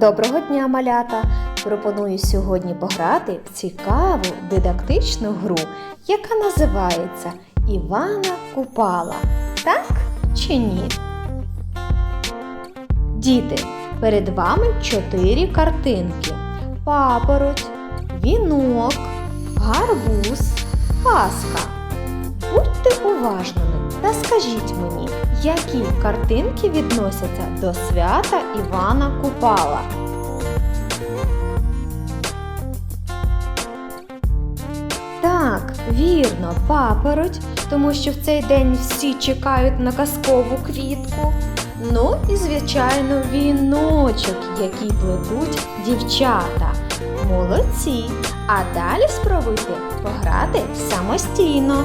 Доброго дня, малята! Пропоную сьогодні пограти в цікаву дидактичну гру, яка називається Івана Купала. Так чи ні? Діти, перед вами чотири картинки: папороть, вінок, гарбуз, паска. Будьте уважними та скажіть мені, які картинки відносяться до свята Івана Купала. Так, вірно, папороть, тому що в цей день всі чекають на казкову квітку. Ну і, звичайно, віночок, який плетуть дівчата. Молодці! А далі спробуйте пограти самостійно.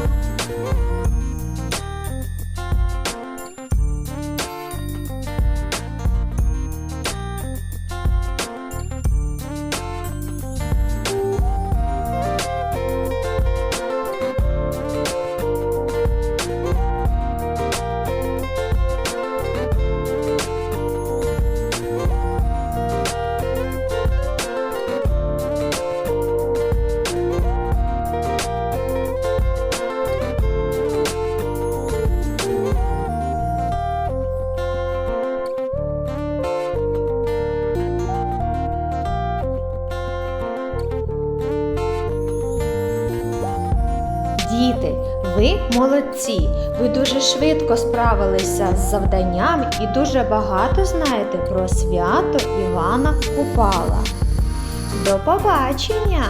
Діти, ви молодці! Ви дуже швидко справилися з завданням і дуже багато знаєте про свято Івана Купала. До побачення!